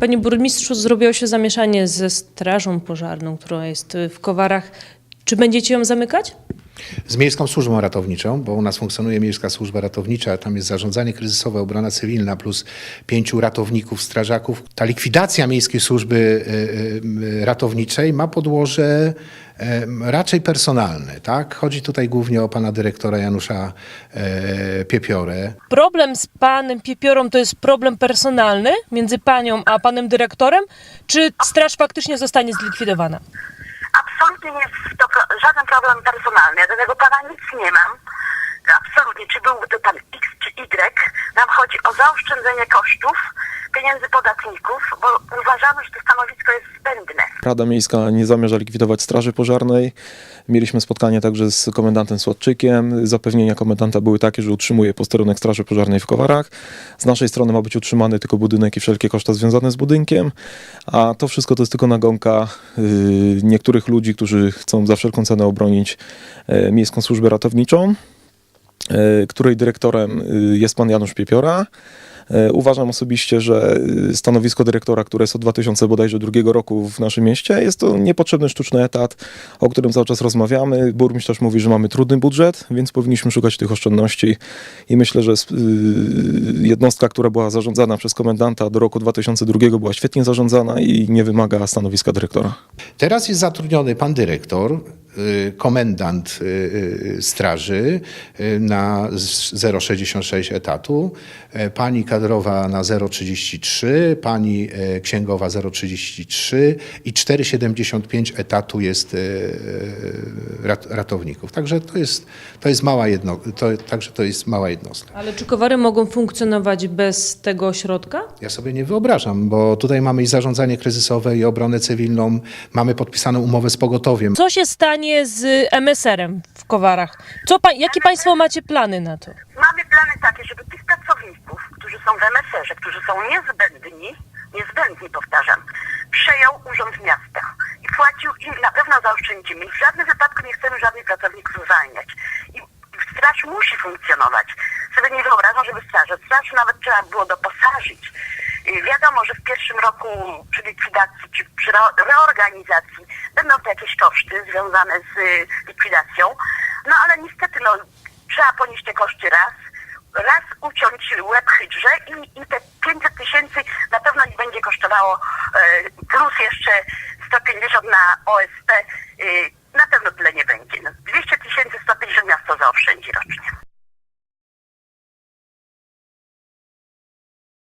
Panie burmistrzu, zrobiło się zamieszanie ze strażą pożarną, która jest w Kowarach. Czy będziecie ją zamykać? Z Miejską Służbą Ratowniczą, bo u nas funkcjonuje Miejska Służba Ratownicza, tam jest zarządzanie kryzysowe, obrona cywilna plus pięciu ratowników, strażaków. Ta likwidacja Miejskiej Służby y, y, Ratowniczej ma podłoże raczej personalne. Tak? Chodzi tutaj głównie o pana dyrektora Janusza y, Piepiorę. Problem z panem Piepiorą to jest problem personalny między panią a panem dyrektorem? Czy straż faktycznie zostanie zlikwidowana? Absolutnie nie jest to żaden problem personalny. Ja do tego pana nic nie mam. Absolutnie. Czy byłby to pan X czy Y, nam chodzi o zaoszczędzenie kosztów pieniędzy podatników, bo uważamy, że to stanowisko jest zbędne. Rada Miejska nie zamierza likwidować Straży Pożarnej. Mieliśmy spotkanie także z komendantem Słodczykiem. Zapewnienia komendanta były takie, że utrzymuje posterunek Straży Pożarnej w Kowarach. Z naszej strony ma być utrzymany tylko budynek i wszelkie koszta związane z budynkiem, a to wszystko to jest tylko nagonka yy, niektórych ludzi, którzy chcą za wszelką cenę obronić e, Miejską Służbę Ratowniczą, e, której dyrektorem jest pan Janusz Piepiora. E, Uważam osobiście, że y, stanowisko dyrektora, które jest od 2000 bodajże drugiego roku w naszym mieście, jest to niepotrzebny sztuczny etat, o którym cały czas rozmawiamy. Burmistrz też mówi, że mamy trudny budżet, więc powinniśmy szukać tych oszczędności i myślę, że y, jednostka, która była zarządzana przez komendanta do roku 2002 była świetnie zarządzana i nie wymaga stanowiska dyrektora. Teraz jest zatrudniony pan dyrektor, komendant y, y, straży y, na z- 0,66 etatu, e, pani kadrowa na 0,33, pani e, księgowa 0,33 i 4,75 etatu jest e, rat- ratowników. Także to jest, to jest mała jedno, to, także to jest mała jednostka. Ale czy Kowary mogą funkcjonować bez tego ośrodka? Ja sobie nie wyobrażam, bo tutaj mamy i zarządzanie kryzysowe, i obronę cywilną, mamy podpisaną umowę z pogotowiem. Co się stanie z MSR-em w Kowarach? Co pa- jakie państwo macie plany na to? Mamy plany takie, żeby tych pracowników, którzy są w MSR-ze, którzy są niezbędni, niezbędni powtarzam, przejął Urząd Miasta i płacił im, na pewno zaoszczędzimy. W żadnym wypadku nie chcemy żadnych pracowników zwalniać. I straż musi funkcjonować. Sobie nie wyobrażam, żeby straż, straż nawet trzeba było doposażyć. Y, wiadomo, że w pierwszym roku przy likwidacji czy przy reorganizacji będą to jakieś koszty związane z y, likwidacją, no ale niestety no, trzeba ponieść te koszty raz, raz uciąć łeb hydrze i, i te 500 tysięcy na pewno nie będzie kosztowało, y, plus jeszcze 150 na OSP, na pewno tyle nie będzie. No, 200 tysięcy, 150 miasto 100 za wszędzie rocznie.